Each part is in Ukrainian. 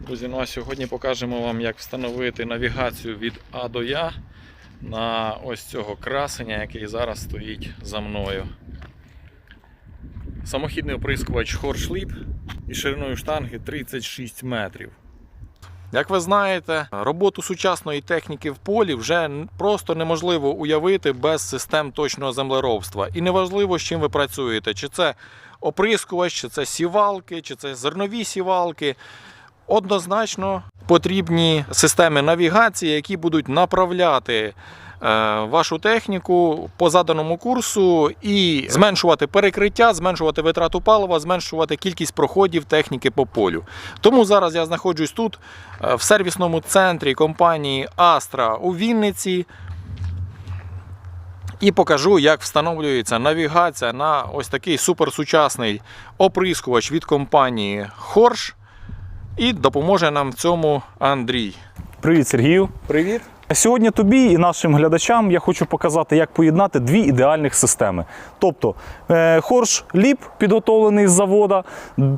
Друзі, ну а сьогодні покажемо вам, як встановити навігацію від А до Я на ось цього красення, який зараз стоїть за мною. Самохідний оприскувач Хоршліп і шириною штанги 36 метрів. Як ви знаєте, роботу сучасної техніки в полі вже просто неможливо уявити без систем точного землеробства. І неважливо, з чим ви працюєте, чи це оприскувач, чи це сівалки, чи це зернові сівалки. Однозначно потрібні системи навігації, які будуть направляти е, вашу техніку по заданому курсу і зменшувати перекриття, зменшувати витрату палива, зменшувати кількість проходів техніки по полю. Тому зараз я знаходжусь тут, е, в сервісному центрі компанії Astra у Вінниці. І покажу, як встановлюється навігація на ось такий суперсучасний оприскувач від компанії Horsch. І допоможе нам в цьому Андрій. Привіт, Сергію. Привіт. Сьогодні тобі і нашим глядачам я хочу показати, як поєднати дві ідеальних системи. Тобто е, Хорш Ліп, підготовлений з завода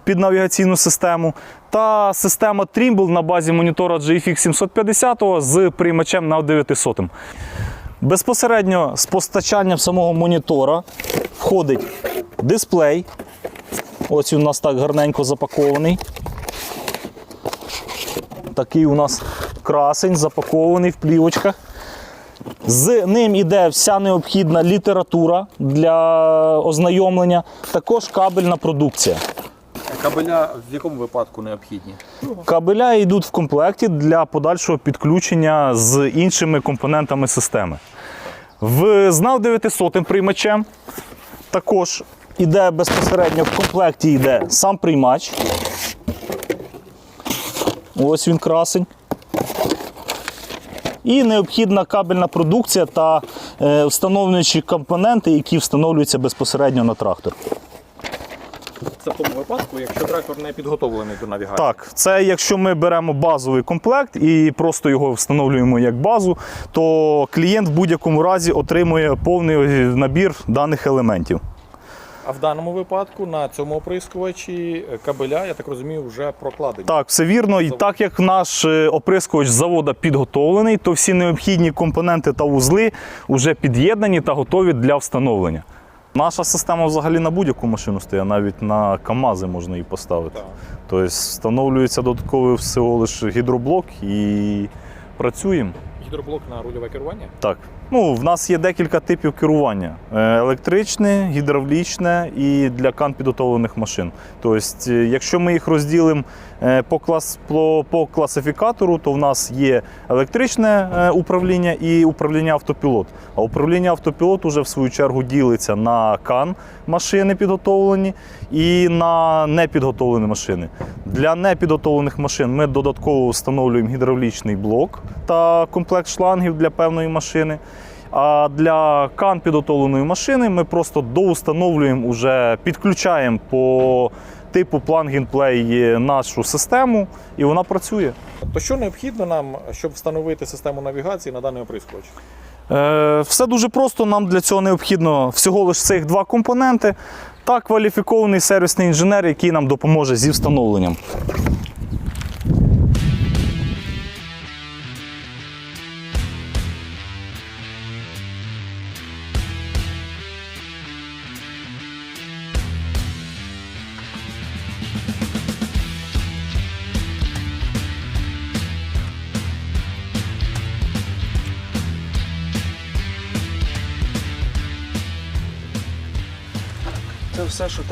під навігаційну систему, та система Trimble на базі монітора GFX 750 з приймачем на 900. Безпосередньо з постачанням самого монітора входить дисплей. Ось він у нас так гарненько запакований. Такий у нас красень запакований в плівочках. З ним іде вся необхідна література для ознайомлення, також кабельна продукція. Кабеля в якому випадку необхідні? Кабеля йдуть в комплекті для подальшого підключення з іншими компонентами системи. В з NAV 900 приймачем також іде безпосередньо в комплекті йде сам приймач. Ось він красень. І необхідна кабельна продукція та е, встановлюючі компоненти, які встановлюються безпосередньо на трактор. Це в тому випадку, якщо трактор не підготовлений до навігації. Так, це якщо ми беремо базовий комплект і просто його встановлюємо як базу, то клієнт в будь-якому разі отримує повний набір даних елементів. А в даному випадку на цьому оприскувачі кабеля, я так розумію, вже прокладені. Так, все вірно. І так як наш е, оприскувач завода підготовлений, то всі необхідні компоненти та вузли вже під'єднані та готові для встановлення. Наша система взагалі на будь-яку машину стоїть, навіть на КАМАЗи можна її поставити. Так. Тобто встановлюється додатковий всього лише гідроблок і працюємо. Гідроблок на рульове керування. Так. Ну, в нас є декілька типів керування: Е, електричне, гідравлічне і для кан підготовлених машин. Тобто, е, якщо ми їх розділимо по, клас, по, класифікатору, то в нас є електричне е, управління і управління автопілот. А управління автопілот уже в свою чергу ділиться на кан машини підготовлені і на непідготовлені машини. Для непідготовлених машин ми додатково встановлюємо гідравлічний блок та комплект шлангів для певної машини. А для кан підготовленої машини ми просто доустановлюємо, уже підключаємо по типу plug-and-play нашу систему, і вона працює. То що необхідно нам, щоб встановити систему навігації на даний оприскувач? Е, Все дуже просто. Нам для цього необхідно всього лише цих два компоненти та кваліфікований сервісний інженер, який нам допоможе зі встановленням.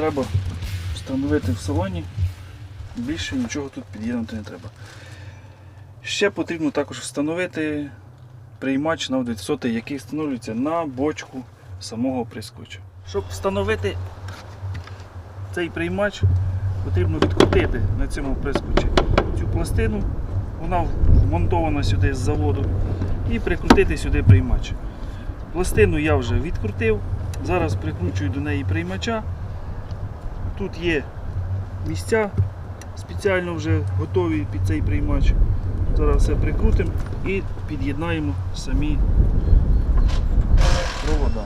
Треба встановити в салоні. Більше нічого тут під'єднати не треба. Ще потрібно також встановити приймач на 900, який встановлюється на бочку самого прискоча. Щоб встановити цей приймач, потрібно відкрутити на цьому прискочі цю пластину. Вона вмонтована сюди з заводу. І прикрутити сюди приймач. Пластину я вже відкрутив. Зараз прикручую до неї приймача. Тут є місця спеціально вже готові під цей приймач. Зараз все прикрутимо і під'єднаємо самі провода.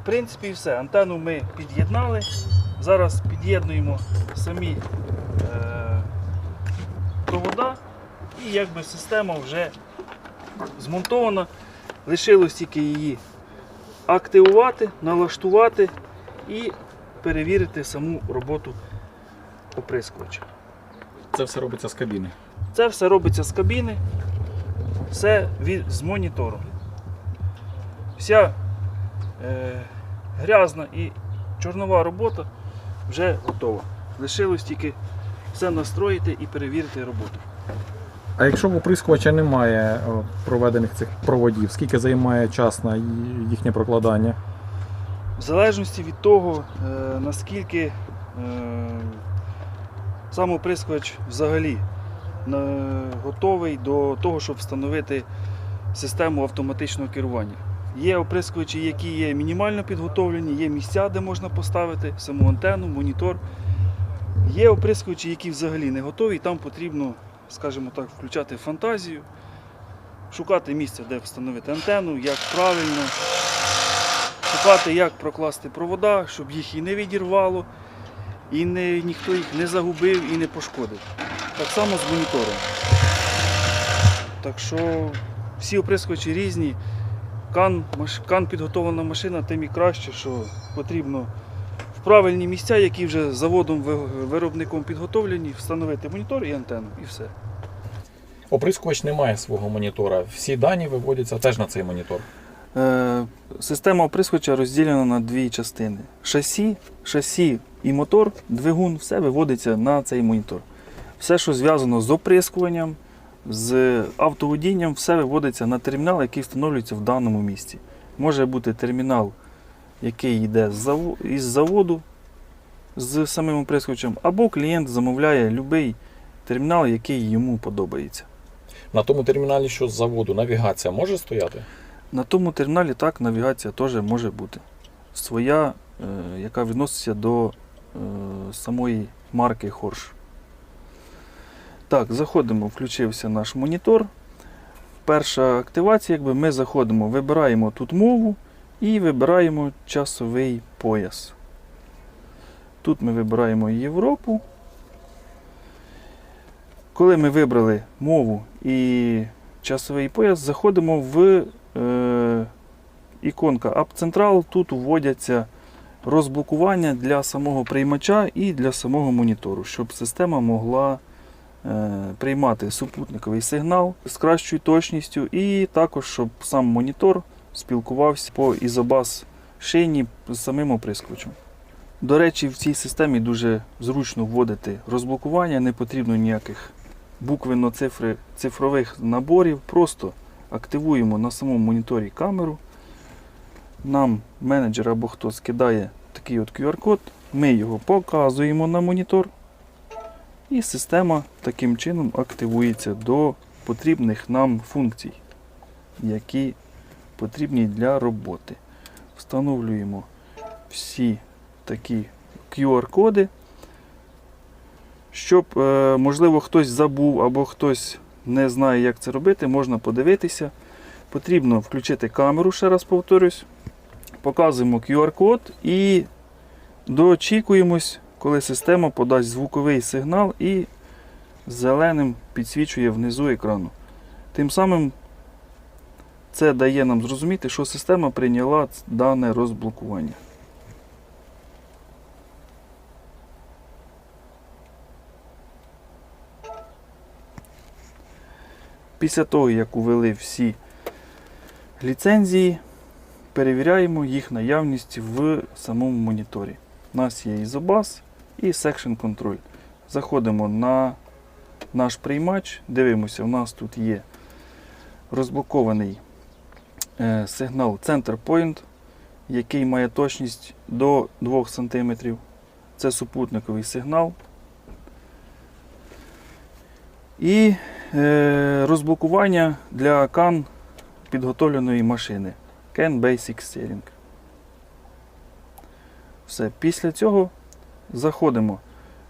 В принципі, все. Антенну ми під'єднали. Зараз під'єднуємо самі е, провода і якби система вже змонтована. Лишилось тільки її активувати, налаштувати і перевірити саму роботу оприскувача. Це все робиться з кабіни. Це все робиться з кабіни, все від, з монітору. Вся е, грязна і чорнова робота вже готова. Лишилось тільки все настроїти і перевірити роботу. А якщо в оприскувача немає проведених цих проводів, скільки займає час на їхнє прокладання? В залежності від того, е, наскільки е, сам оприскувач взагалі е, готовий до того, щоб встановити систему автоматичного керування. Є оприскувачі, які є мінімально підготовлені, є місця, де можна поставити саму антенну, монітор. Є оприскувачі, які взагалі не готові, і там потрібно, скажімо так, включати фантазію, шукати місце, де встановити антенну, як правильно, шукати, як прокласти провода, щоб їх і не відірвало, і не, ніхто їх не загубив і не пошкодив. Так само з монітором. Так що всі оприскувачі різні. Кан, кан підготовлена машина, тим і краще, що потрібно правильні місця, які вже заводом виробником підготовлені, встановити монітор і антенну, і все. Оприскувач не має свого монітора. Всі дані виводяться теж на цей монітор. Е, Система оприскувача розділена на дві частини. Шасі, шасі і мотор, двигун, все виводиться на цей монітор. Все, що зв'язано з оприскуванням, з автоводінням, все виводиться на термінал, який встановлюється в даному місці. Може бути термінал, який йде із заводу з самим оприскувачем, або клієнт замовляє будь-який термінал, який йому подобається. На тому терміналі, що з заводу, навігація може стояти? На тому терміналі так навігація теж може бути. Своя, е, яка відноситься до е, самої марки Хорш. Так, заходимо, включився наш монітор. Перша активація, якби ми заходимо, вибираємо тут мову і вибираємо часовий пояс. Тут ми вибираємо Європу. Коли ми вибрали мову і часовий пояс, заходимо в е, іконка App Central. Тут вводяться розблокування для самого приймача і для самого монітору, щоб система могла е, приймати супутниковий сигнал з кращою точністю, і також, щоб сам монітор спілкувався по ізобас шині з самим оприскувачем. До речі, в цій системі дуже зручно вводити розблокування, не потрібно ніяких буквенно-цифри цифрових наборів. Просто активуємо на самому моніторі камеру. Нам менеджер або хто скидає такий от QR-код, ми його показуємо на монітор. І система таким чином активується до потрібних нам функцій, які потрібні для роботи. Встановлюємо всі такі QR-коди, щоб, е, можливо, хтось забув або хтось не знає, як це робити, можна подивитися. Потрібно включити камеру, ще раз повторюсь. Показуємо QR-код і дочікуємось, коли система подасть звуковий сигнал і зеленим підсвічує внизу екрану. Тим самим це дає нам зрозуміти, що система прийняла дане розблокування. Після того, як увели всі ліцензії, перевіряємо їх наявність в самому моніторі. У нас є Isobus і Section Control. Заходимо на наш приймач, дивимося, у нас тут є розблокований сигнал Center Point, який має точність до 2 см. Це супутниковий сигнал. І е, розблокування для CAN підготовленої машини. CAN Basic Steering. Все. Після цього заходимо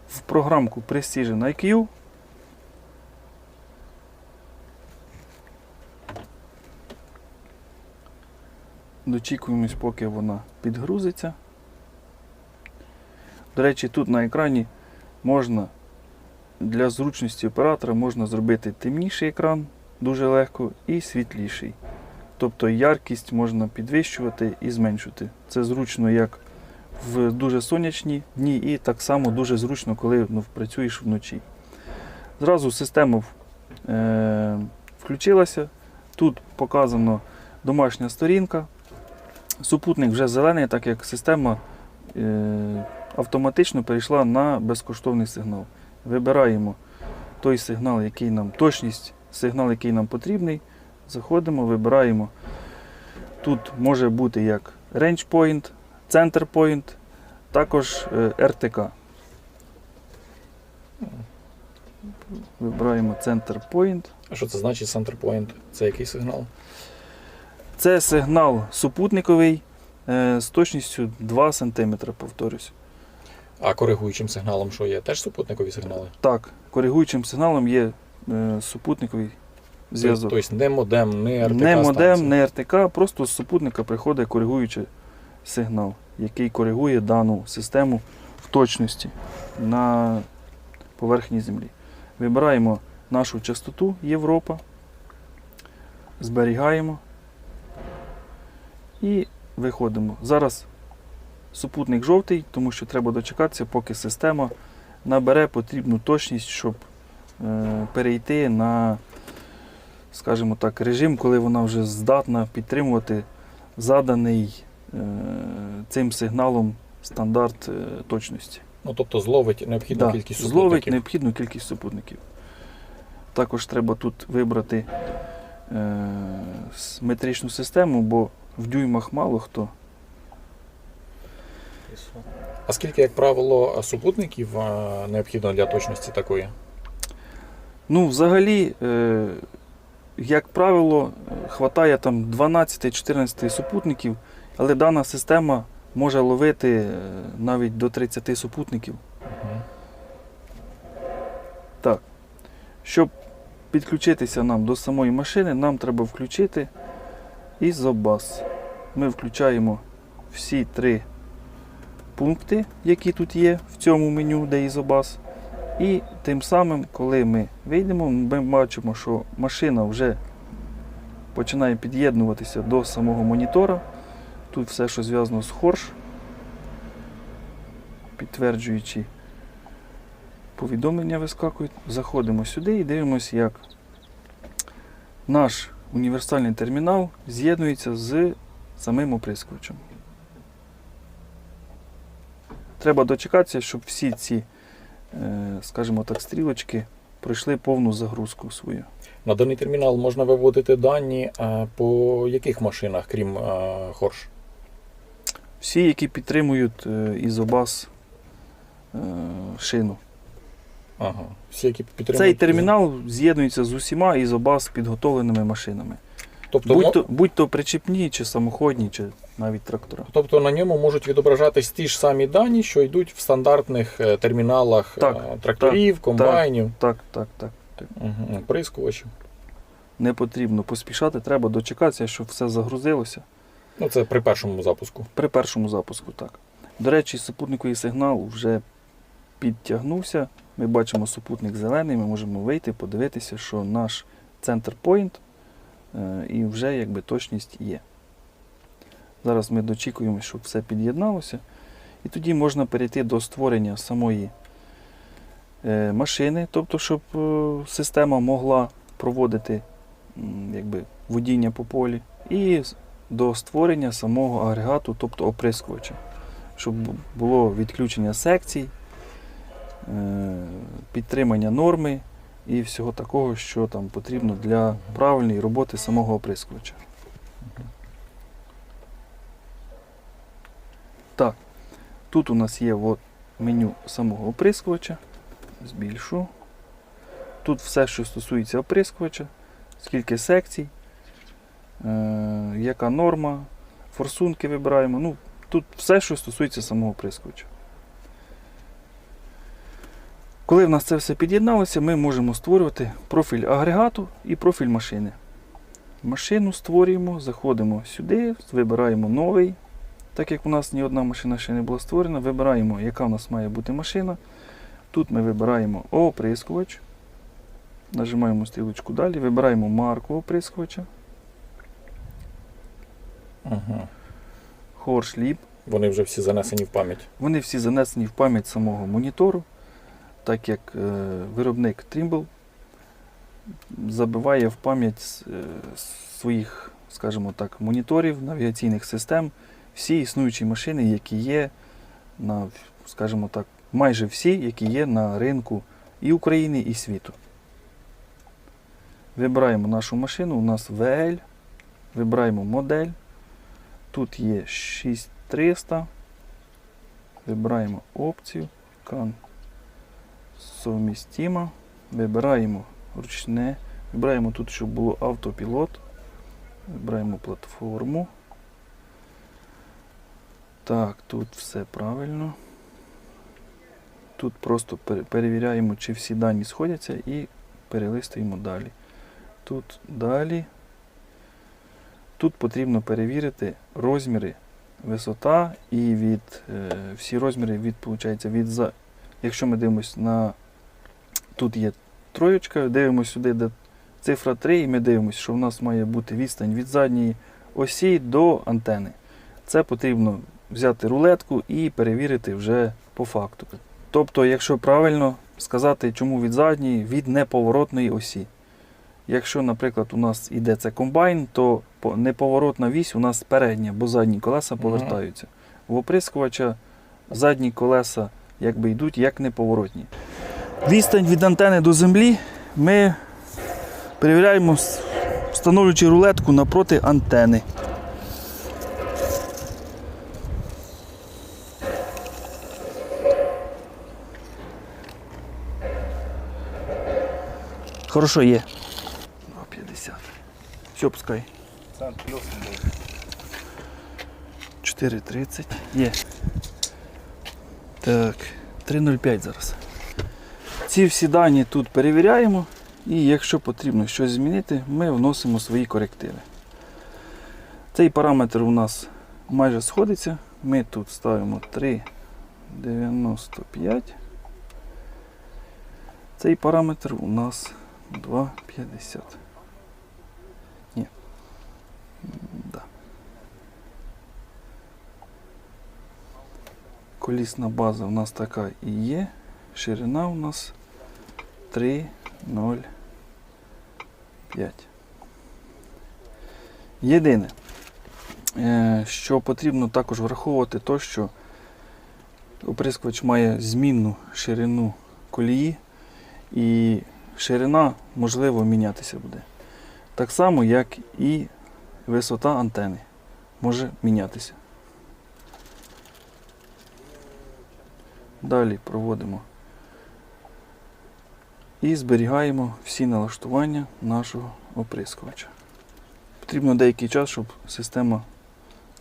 в програмку Precision IQ. Дочікуємось, поки вона підгрузиться. До речі, тут на екрані можна для зручності оператора можна зробити темніший екран дуже легко і світліший. Тобто яркість можна підвищувати і зменшувати. Це зручно як в дуже сонячні дні, і так само дуже зручно, коли ну, працюєш вночі. Зразу система е, включилася. Тут показано домашня сторінка. Супутник вже зелений, так як система е, автоматично перейшла на безкоштовний сигнал. Вибираємо той сигнал, який нам точність, сигнал, який нам потрібний. Заходимо, вибираємо. Тут може бути як range point, center point, також е, RTK. Вибираємо center point. А що це значить Center Point? Це який сигнал? Це сигнал супутниковий е, з точністю 2 см, повторюсь. А коригуючим сигналом що є? Теж супутникові сигнали? Так, коригуючим сигналом є е, супутниковий зв'язок. Тобто не модем, не РТК Не модем, станція. не РТК, просто з супутника приходить коригуючий сигнал, який коригує дану систему в точності на поверхні Землі. Вибираємо нашу частоту Європа, зберігаємо і виходимо. Зараз супутник жовтий, тому що треба дочекатися, поки система набере потрібну точність, щоб е, перейти на скажімо так, режим, коли вона вже здатна підтримувати заданий е, цим сигналом стандарт е, точності. Ну тобто зловить необхідну Да, кількість зловить необхідну кількість супутників. Також треба тут вибрати е, метричну систему, бо в дюймах мало хто. А скільки, як правило, супутників необхідно для точності такої? Ну, взагалі, е, як правило, хватає там 12-14 супутників, але дана система може ловити е, навіть до 30 супутників. Мгм. Щоб підключитися нам до самої машини, нам треба включити ізобас. Ми включаємо всі три пункти, які тут є в цьому меню, де ізобас. І тим самим, коли ми вийдемо, ми бачимо, що машина вже починає під'єднуватися до самого монітора. Тут все, що зв'язано з хорш, підтверджуючи повідомлення вискакують. Заходимо сюди і дивимося, як наш універсальний термінал з'єднується з самим оприскувачем. Треба дочекатися, щоб всі ці, е, скажімо так, стрілочки пройшли повну загрузку свою. На даний термінал можна виводити дані а, по яких машинах, крім Хорш? Всі, які підтримують е, ізобас е, шину. Ага. Всі, які підтримують. Цей термінал з'єднується з усіма ізобас підготовленими машинами. Тобто, будь, то, будь то причепні, чи самоходні, чи навіть трактора. тобто на ньому можуть відображатись ті ж самі дані, що йдуть в стандартних е, терміналах Так, е, тракторів, комбайнів, Так, так, так. угу. прискувачів. Не потрібно поспішати, треба дочекатися, щоб все загрузилося. Ну, це при першому запуску. При першому запуску так. До речі, супутниковий сигнал вже підтягнувся. Ми бачимо супутник зелений, ми можемо вийти, подивитися, що наш центр point е, і вже якби точність є. Зараз ми дочікуємо, щоб все під'єдналося. І тоді можна перейти до створення самої е, машини, тобто, щоб е, система могла проводити якби, водіння по полі. І до створення самого агрегату, тобто оприскувача, щоб було відключення секцій, підтримання норми і всього такого, що там потрібно для правильної роботи самого оприскувача. Так, тут у нас є от меню самого оприскувача. Збільшу. Тут все, що стосується оприскувача, скільки секцій, е, яка норма, форсунки вибираємо. Ну, тут все, що стосується самого оприскувача. Коли в нас це все під'єдналося, ми можемо створювати профіль агрегату і профіль машини. машину створюємо, заходимо сюди, вибираємо новий. Так як у нас ні одна машина ще не була створена, вибираємо, яка у нас має бути машина. Тут ми вибираємо оприскувач. Нажимаємо стрілочку далі, вибираємо марку оприскувача, Угу. хоршліп. Вони вже всі занесені в пам'ять. Вони всі занесені в пам'ять самого монітору, так як е, виробник Trimble забиває в пам'ять е, своїх, скажімо так, моніторів, навігаційних систем всі існуючі машини, які є на, скажімо так, майже всі, які є на ринку і України, і світу. Вибираємо нашу машину, у нас VL, вибираємо модель. Тут є 6300. Вибираємо опцію Кан совмістимо. Вибираємо ручне. Вибираємо тут, щоб було автопілот. Вибираємо платформу. Так, тут все правильно. Тут просто перевіряємо, чи всі дані сходяться і перелистуємо далі. Тут далі. Тут потрібно перевірити розміри висота і від е, всі розміри від, получається, від. Якщо ми дивимося на тут є троєчка, дивимося сюди, де цифра 3, і ми дивимося, що в нас має бути відстань від задньої осі до антени. Це потрібно взяти рулетку і перевірити вже по факту. Тобто, якщо правильно сказати, чому від задньої, від неповоротної осі. Якщо, наприклад, у нас іде це комбайн, то неповоротна вісь у нас передня, бо задні колеса повертаються. В оприскувача задні колеса якби йдуть як неповоротні. Відстань від антени до землі ми перевіряємо, встановлюючи рулетку напроти антени. Хорошо є. 2,50. Все, пускай. 4,30. Є. Так, 3,05 зараз. Ці всі дані тут перевіряємо. І якщо потрібно щось змінити, ми вносимо свої корективи. Цей параметр у нас майже сходиться. Ми тут ставимо 3,95. Цей параметр у нас 2,50. Ні. Да. Колісна база у нас така і є. Ширина у нас 3,05. Єдине, е, що потрібно також враховувати, то, що оприскувач має змінну ширину колії, і ширина можливо мінятися буде. Так само, як і висота антени може мінятися. Далі проводимо і зберігаємо всі налаштування нашого оприскувача. Потрібно деякий час, щоб система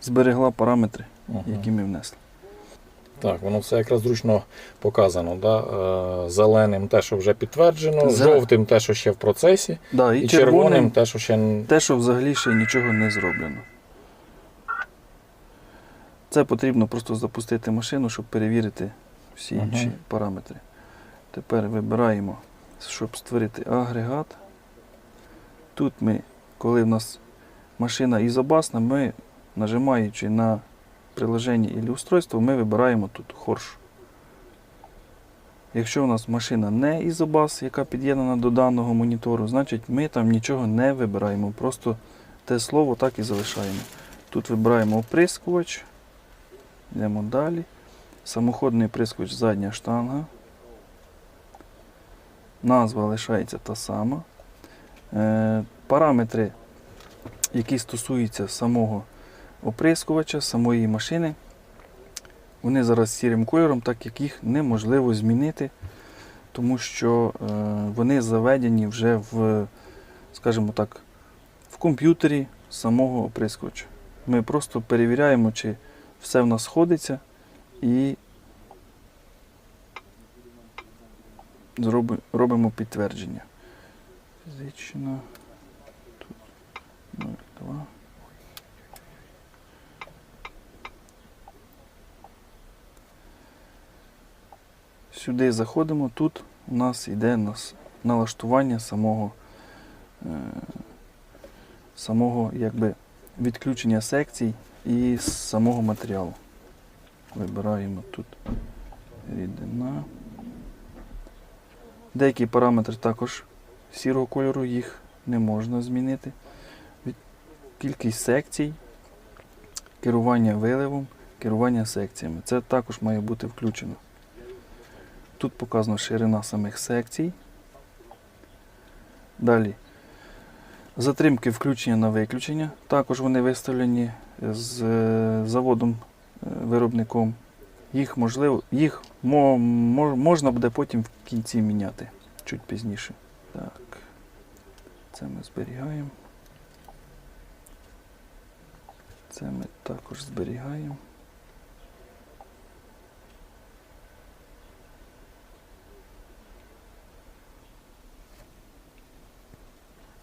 зберегла параметри, Мгм. які ми внесли. Так, воно все якраз зручно показано. Да? Е, Зеленим те, що вже підтверджено, Зелен- жовтим те, що ще в процесі, Да, і, і червоним, червоним те, що ще те, що взагалі ще нічого не зроблено. Це потрібно просто запустити машину, щоб перевірити всі Ага. інші параметри. Тепер вибираємо, щоб створити агрегат. Тут ми, коли в нас машина ізобасна, ми, нажимаючи на приложення і устройство, ми вибираємо тут хорш. Якщо у нас машина не ізобас, яка під'єднана до даного монітору, значить ми там нічого не вибираємо. Просто те слово так і залишаємо. Тут вибираємо оприскувач. Йдемо далі. Самоходний оприскувач задня штанга. Назва лишається та сама. Е, параметри, які стосуються самого оприскувача, самої машини, вони зараз сірим кольором, так як їх неможливо змінити, тому що е, вони заведені вже в, скажімо так, в комп'ютері самого оприскувача. Ми просто перевіряємо, чи все в нас сходиться і робимо підтвердження. Фізично. Тут 0,2. Сюди заходимо, тут у нас йде налаштування самого, е, самого якби, відключення секцій і самого матеріалу. Вибираємо тут рідина. Деякі параметри також сірого кольору, їх не можна змінити. Кількість секцій, керування виливом, керування секціями. Це також має бути включено. Тут показана ширина самих секцій. Далі. Затримки включення на виключення. Також вони виставлені з е, заводом е. Їх можливо, їх мо, мо- можна буде потім в кінці міняти чуть пізніше. Так. Це ми зберігаємо. Це ми також зберігаємо.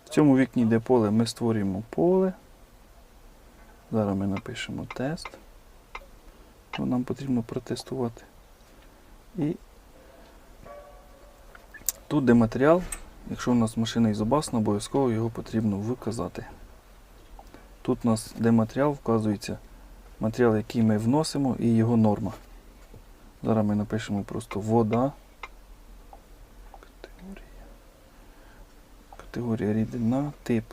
В цьому вікні, де поле, ми створюємо поле. Зараз ми напишемо тест. Що нам потрібно протестувати. І тут, де матеріал, якщо у нас машина ізобасна, обов'язково його потрібно вказати. Тут у нас, де матеріал, вказується матеріал, який ми вносимо, і його норма. Зараз ми напишемо просто вода. Категорія. Категорія рідина, тип.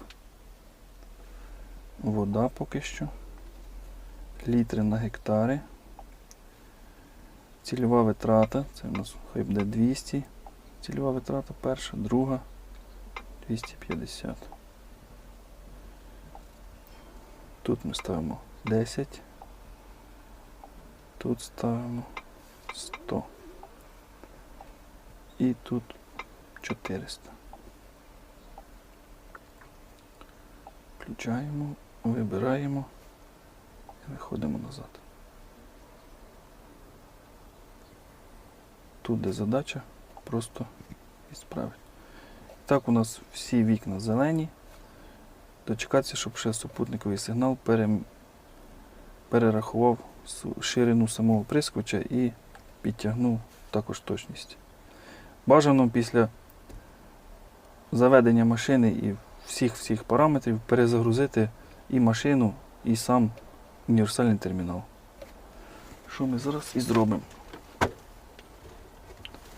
Вода поки що. Літри на гектари. Цільова витрата, це у нас хай буде 200. Цільова витрата перша, друга 250. Тут ми ставимо 10. Тут ставимо 100. І тут 400. Включаємо, вибираємо і виходимо назад. Тут де задача просто відправити. Так у нас всі вікна зелені. Дочекатися, щоб ще супутниковий сигнал пере... перерахував ширину самого прискоча і підтягнув також точність. Бажано після заведення машини і всіх-всіх параметрів перезагрузити і машину, і сам універсальний термінал. Що ми зараз і зробимо.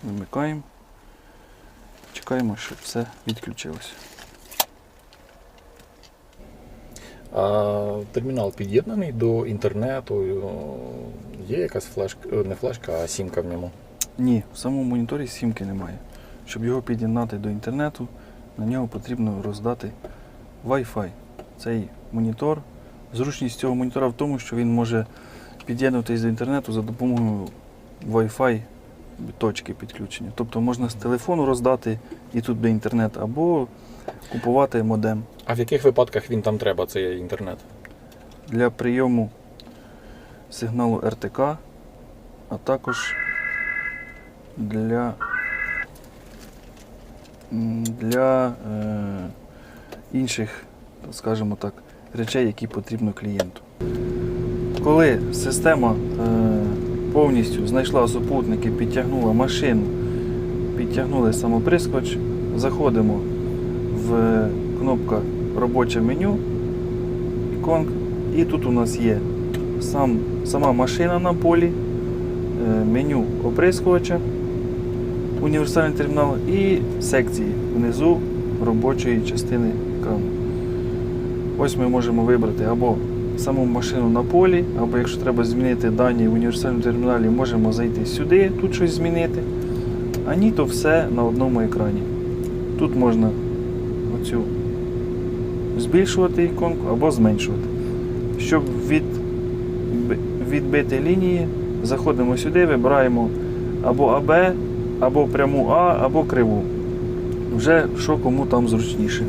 Вимикаємо. Чекаємо, щоб все відключилося. А термінал під'єднаний до інтернету. Є якась флешка, не флешка, а сімка в ньому. Ні, в самому моніторі сімки немає. Щоб його під'єднати до інтернету, на нього потрібно роздати Wi-Fi. Цей монітор. Зручність цього монітора в тому, що він може під'єднуватись до інтернету за допомогою Wi-Fi точки підключення. Тобто можна з телефону роздати і тут буде інтернет, або купувати модем А в яких випадках він там треба, цей інтернет? для прийому сигналу РТК, а також для, для е, інших, скажімо так, речей, які потрібно клієнту. Коли система е, повністю знайшла супутники, підтягнула машину, підтягнули самоприскоч, заходимо в кнопка робоче меню, іконка, і тут у нас є сам, сама машина на полі, е, меню оприскувача, універсальний термінал і секції внизу робочої частини екрану. Ось ми можемо вибрати або саму машину на полі, або якщо треба змінити дані в універсальному терміналі, можемо зайти сюди, тут щось змінити. А ні, то все на одному екрані. Тут можна оцю збільшувати іконку або зменшувати. Щоб від, відбити лінії, заходимо сюди, вибираємо або АБ, або пряму А, або криву. Вже що кому там зручніше.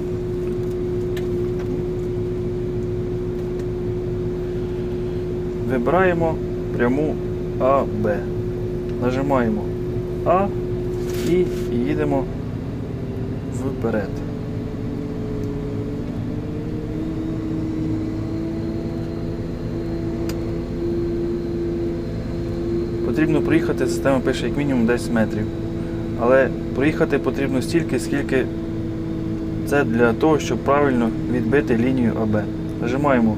вибираємо пряму АБ. Нажимаємо А і їдемо вперед. Потрібно проїхати, система пише як мінімум 10 метрів. Але проїхати потрібно стільки, скільки це для того, щоб правильно відбити лінію АБ. Нажимаємо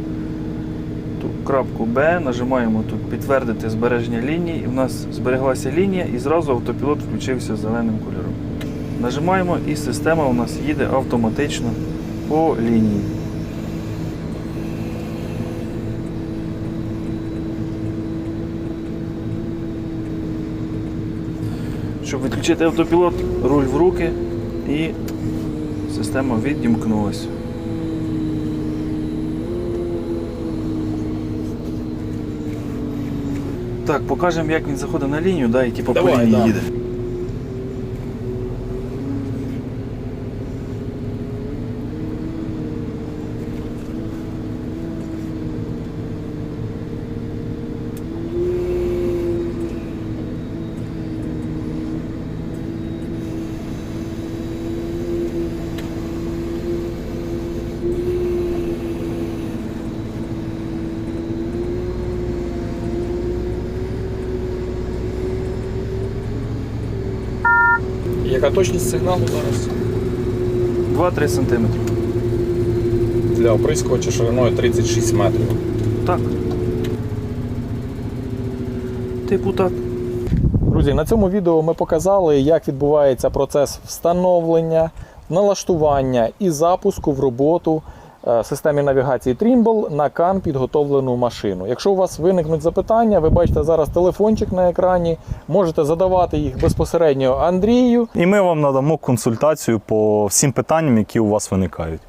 крапку Б, нажимаємо тут підтвердити збереження лінії. І в нас збереглася лінія і зразу автопілот включився зеленим кольором. Нажимаємо і система у нас їде автоматично по лінії. Щоб відключити автопілот, руль в руки і система відімкнулася. Так, покажемо, як він заходить на лінію, да, і типу по лінії да. їде. Яка точність сигналу зараз? 2-3 см. Для оприскувача шириною 36 метрів. Так. Типу так. Друзі, на цьому відео ми показали, як відбувається процес встановлення, налаштування і запуску в роботу системі навігації Trimble на кан підготовлену машину. Якщо у вас виникнуть запитання, ви бачите зараз телефончик на екрані, можете задавати їх безпосередньо Андрію. І ми вам надамо консультацію по всім питанням, які у вас виникають.